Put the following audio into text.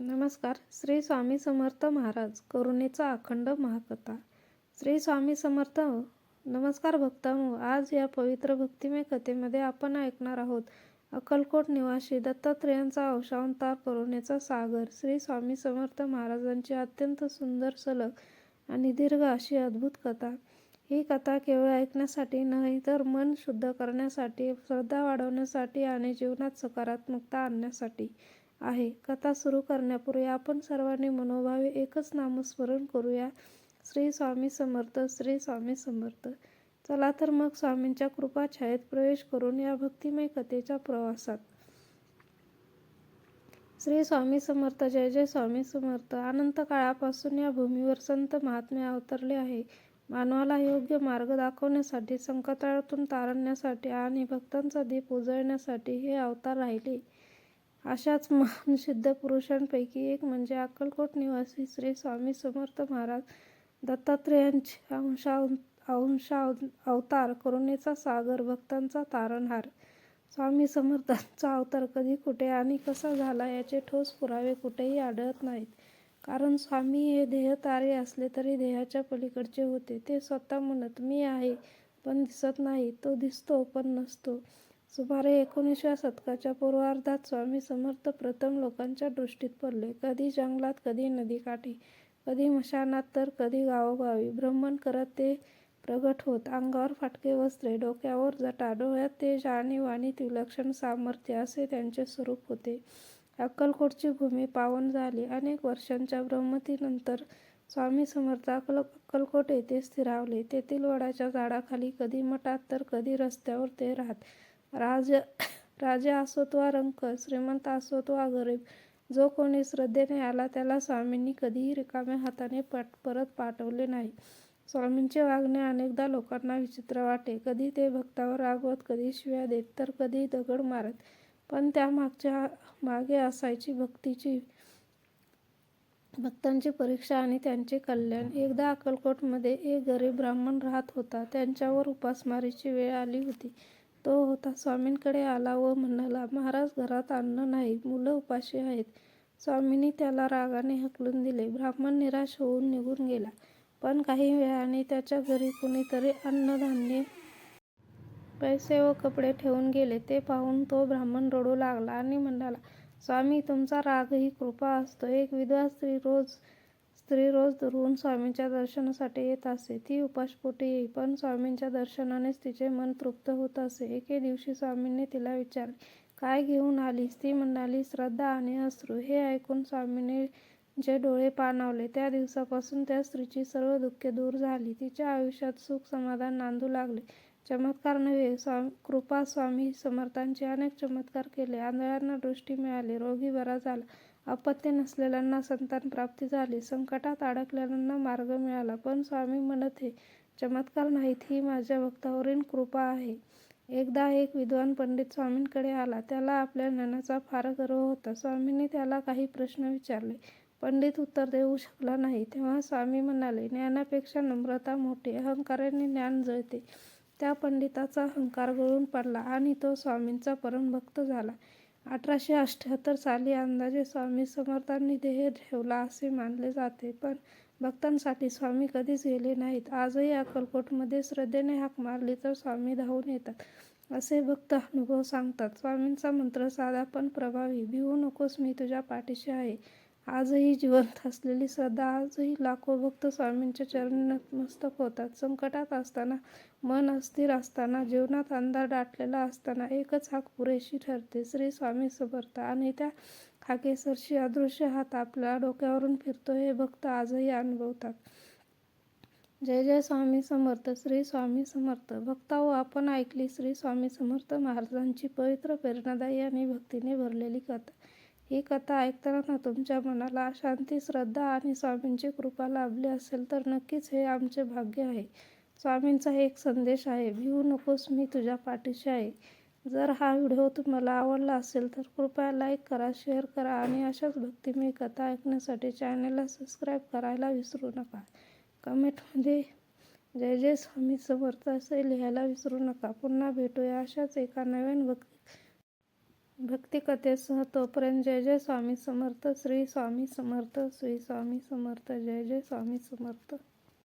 नमस्कार. श्री स्वामी समर्थ महाराज करुणेचा अखंड महाकथा. श्री स्वामी समर्थ नमस्कार भक्तांनो. आज या पवित्र भक्तिमय कथेमध्ये आपण ऐकणार आहोत अक्कलकोट निवासी दत्तात्रेयांचा अवशावतार करुणेचा सागर. श्री स्वामी समर्थ महाराजांची अत्यंत सुंदर सलग आणि दीर्घ अशी अद्भुत कथा. ही कथा केवळ ऐकण्यासाठी नाही तर मन शुद्ध करण्यासाठी श्रद्धा वाढवण्यासाठी आणि जीवनात सकारात्मकता आणण्यासाठी. आहे. कथा सुरू करण्यापूर्वी आपण सर्वांनी मनोभावे एकच नामस्मरण करूया. श्री स्वामी समर्थ श्री स्वामी समर्थ. चला तर मग स्वामींच्या कृपा छायेत प्रवेश करून या भक्तिमय कथेच्या प्रवासात. श्री स्वामी समर्थ जय जय स्वामी समर्थ. अनंत काळापासून या भूमीवर संत महात्मे अवतरले आहे. मानवाला योग्य मार्ग दाखवण्यासाठी संकटातून तारण्यासाठी आणि भक्तांचा दीप उजळण्यासाठी हे अवतार राहिले. अशाच महान सिद्ध पुरुषांपैकी एक म्हणजे अक्कलकोट निवासी श्री स्वामी समर्थ महाराज दत्तात्रेयांचे अंशा अंशा अवतार करुणेचा सागर भक्तांचा तारणहार. स्वामी समर्थांचा अवतार कधी कुठे आणि कसा झाला याचे ठोस पुरावे कुठेही आढळत नाहीत. कारण स्वामी हे देहतारे असले तरी देहाच्या पलीकडचे होते. ते स्वतः म्हणत मी आहे पण दिसत नाही. तो दिसतो पण नसतो. सुमारे एकोणीसव्या शतकाच्या पूर्वार्धात स्वामी समर्थ प्रथम लोकांच्या दृष्टीत पडले. कधी जंगलात कधी नदीकाठी कधी मशानात तर कधी गावोगावी. भ्रमण करत ते प्रगट होत. अंगावर फाटके वस्त्रे डोक्यावर जटा डोळ्यात तेज आणि वाणीत विलक्षण सामर्थ्य असे त्यांचे स्वरूप होते. अक्कलकोटची भूमी पावन झाली. अनेक वर्षांच्या भ्रमतीनंतर स्वामी समर्थ अक्कल अक्कलकोट येथे स्थिरावले. तेथील वडाच्या झाडाखाली कधी मठात तर कधी रस्त्यावर ते राहत. राज राजा असोत वा रंक श्रीमंत असोत वा गरीब. जो कोणी श्रद्धेने आला त्याला स्वामींनी कधीही रिकाम्या हाताने पट परत पाठवले नाही. स्वामींचे वागणे अनेकदा लोकांना विचित्र वाटे. कधी ते भक्तावर रागवत कधी शिव्या देत तर कधी दगड मारत. पण त्यामागच्या मागे असायची भक्तीची भक्तांची परीक्षा आणि त्यांचे कल्याण. एकदा अक्कलकोटमध्ये एक गरीब ब्राह्मण राहत होता. त्यांच्यावर उपासमारीची वेळ आली होती. तो होता स्वामींकडे आला व म्हणाला महाराज घरात अन्न नाही मुलं उपाशी आहेत. स्वामींनी त्याला रागाने हकलून दिले. ब्राह्मण निराश होऊन निघून गेला. पण काही वेळाने त्याच्या घरी कुणीतरी अन्नधान्य पैसे व कपडे ठेवून गेले. ते पाहून तो ब्राह्मण रडू लागला आणि म्हणाला स्वामी तुमचा राग ही कृपा असतो. एक विधवा स्त्री रोज स्त्री रोज दुरून स्वामींच्या दर्शनासाठी येत असे. ती उपासपोटी येई पण स्वामींच्या दर्शनानेच तिचे मन तृप्त होत असे. एके दिवशी स्वामींनी तिला विचारले काय घेऊन आलीस? ती म्हणाली श्रद्धा आणि अश्रू. हे ऐकून स्वामींनी जे डोळे पाणावले त्या दिवसापासून त्या स्त्रीची सर्व दुःखे दूर झाली. तिच्या आयुष्यात सुख समाधान नांदू लागले. चमत्कार नव्हे स्वामी कृपा स्वामी समर्थांचे अनेक चमत्कार केले. आंधळ्यांना दृष्टी मिळाली रोगी बरा झाला. अपत्य नसलेल्यांना संतान प्राप्ती झाली. संकटात अडकलेल्यांना मार्ग मिळाला. पण स्वामी म्हणत हे चमत्कार नाहीत ही माझ्या भक्तावरील कृपा आहे. एकदा एक विद्वान पंडित स्वामींकडे आला. त्याला आपल्या ज्ञानाचा फार गर्व होता. स्वामींनी त्याला काही प्रश्न विचारले. पंडित उत्तर देऊ शकला नाही. तेव्हा स्वामी म्हणाले ज्ञानापेक्षा नम्रता मोठी अहंकाराने ज्ञान जळते. त्या पंडिताचा अहंकार गळून पडला आणि तो स्वामींचा परमभक्त झाला. अठराशे अठ्ठ्याहत्तर साली अंदाजे स्वामी समर्थांनी देह ठेवला असे मानले जाते पण भक्तांसाठी स्वामी कधीच गेले नाहीत. आजही अक्कलकोटमध्ये श्रद्धेने हाक मारली तर स्वामी धावून येतात असे भक्त अनुभव सांगतात. स्वामींचा मंत्र साधा पण प्रभावी भिवू नकोस मी तुझ्या पाठीशी आहे. आजही जिवंत असलेली श्रद्धा आजही लाखो भक्त स्वामींच्या चरणी नतमस्तक होतात. संकटात असताना मन अस्थिर असताना जीवनात अंधार दाटलेला असताना एकच हाक पुरेशी ठरते श्री स्वामी समर्थ. आणि त्या हाकेसरशी अदृश्य हात आपल्या डोक्यावरून फिरतो हे भक्त आजही अनुभवतात. जय जय स्वामी समर्थ श्री स्वामी समर्थ. भक्ता व आपण ऐकली श्री स्वामी समर्थ महाराजांची पवित्र प्रेरणादायी आणि भक्तीने भरलेली कथा. ही कथा ऐकताना तुमच्या मनाला शांती श्रद्धा आणि स्वामींची कृपा लाभली असेल तर नक्कीच हे आमचे भाग्य आहे. स्वामींचा एक संदेश आहे भिवू नकोस मी तुझ्या पाठीशी आहे. जर हा व्हिडिओ तुम्हाला आवडला असेल तर कृपया लाईक करा शेअर करा आणि अशाच भक्तिमय कथा ऐकण्यासाठी चॅनलला सबस्क्राईब करायला विसरू नका. कमेंटमध्ये जय जय स्वामी समर्थ असे लिहायला विसरू नका. पुन्हा भेटूया अशाच एका नवीन भक्ती भक्तिकथेसह तोपर्यंत जय जय स्वामी समर्थ श्री स्वामी समर्थ श्री स्वामी समर्थ जय जय स्वामी समर्थ.